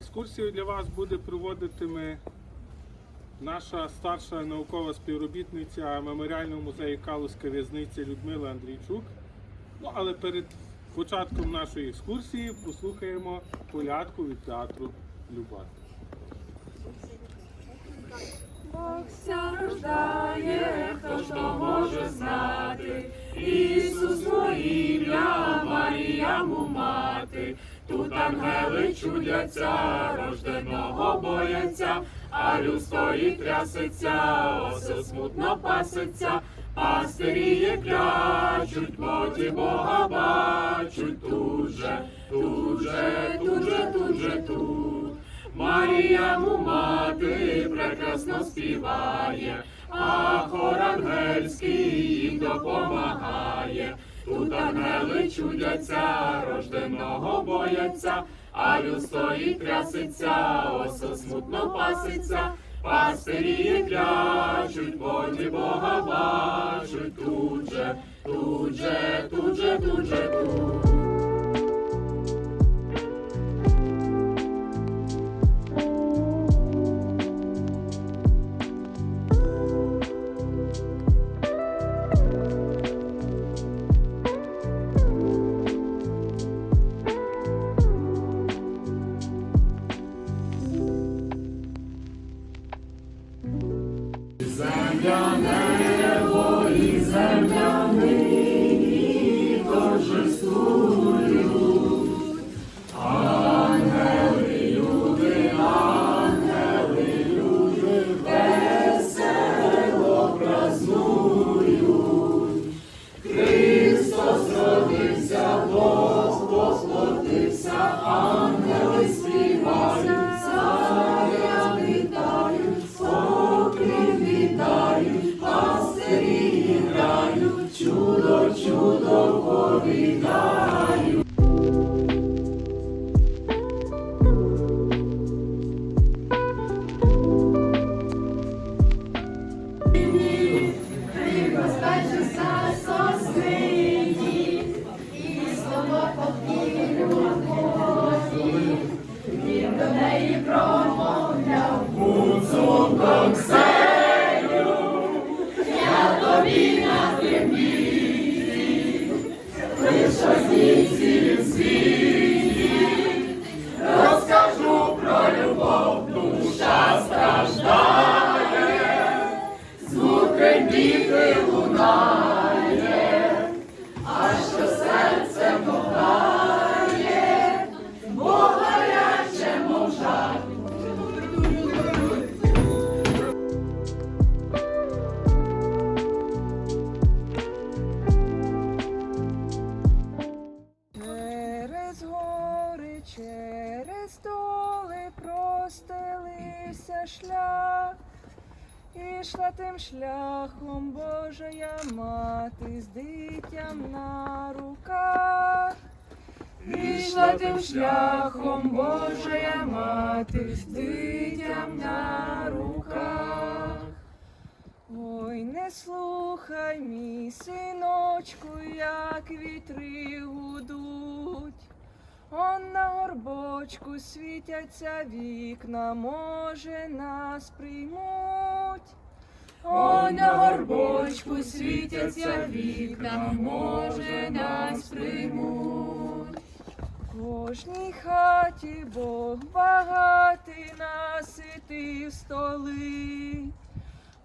Екскурсію для вас буде проводитиме наша старша наукова співробітниця меморіального музею Калузька в'язниця Людмила Андрійчук. Ну, але перед початком нашої екскурсії послухаємо колядку від театру Любат. Бог рождає, хто ж то може знати, Ісус ім'я, Марія му мати, тут ангели чудяться, рожденого бояться, а люд стоїть трясеться, осел смутно пасеться, пастирі клячуть, плоті Бога бачуть, тут же, тут же, тут же, тут же, тут. Марія му мати прекрасно співає, а хор ангельський їм допомагає. Тут ангели чудяться, рожденого бояться, а люд стоїть трясеться, осел смутно паситься, пастирі клячуть, поті Бога бачуть, тут же, тут же, тут же, uwielbione, Ło i шлях, ішла тим шляхом Божая мати з дитям на руках. Ішла тим шляхом Божая мати з дитям на руках. Ой, не слухай, мій синочку, як вітри гудуть. Он на горбочку світяться вікна, може нас приймуть. Он на горбочку світяться вікна, може нас приймуть. Кожній хаті Бог багатий наситив столи.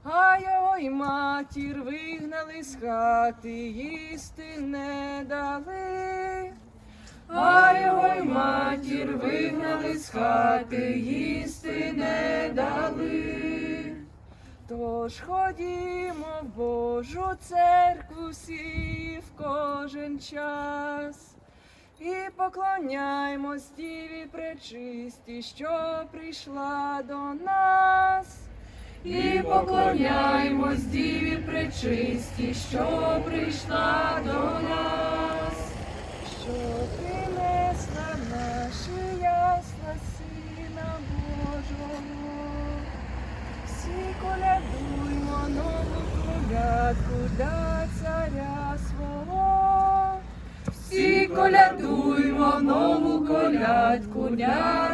А його й матір вигнали з хати, їсти не дали. А його й матір вигнали з хати, їсти не дали. Тож ходімо в Божу церкву всі в кожен час. І поклоняймось Діві пречисті, що прийшла до нас. І поклоняймось Діві пречисті, що прийшла до нас, що порядку дня.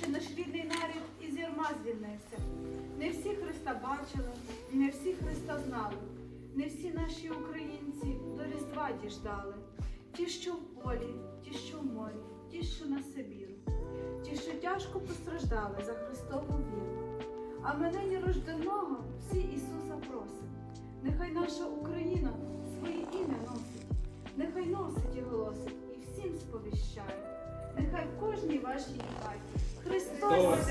Що наш рідний нарід із ярма звільнився. Не всі Христа бачили, не всі Христа знали, не всі наші українці до Різдва діждали. Ті, що в полі, ті, що в морі, ті, що на Сибіру, ті, що тяжко постраждали за Христову віру. А ми нині рожденого всі Ісуса просимо. Нехай наша Україна своє ім'я носить, нехай носить і голосить, і всім сповіщає. Нехай в кожній вашій хаті Христос!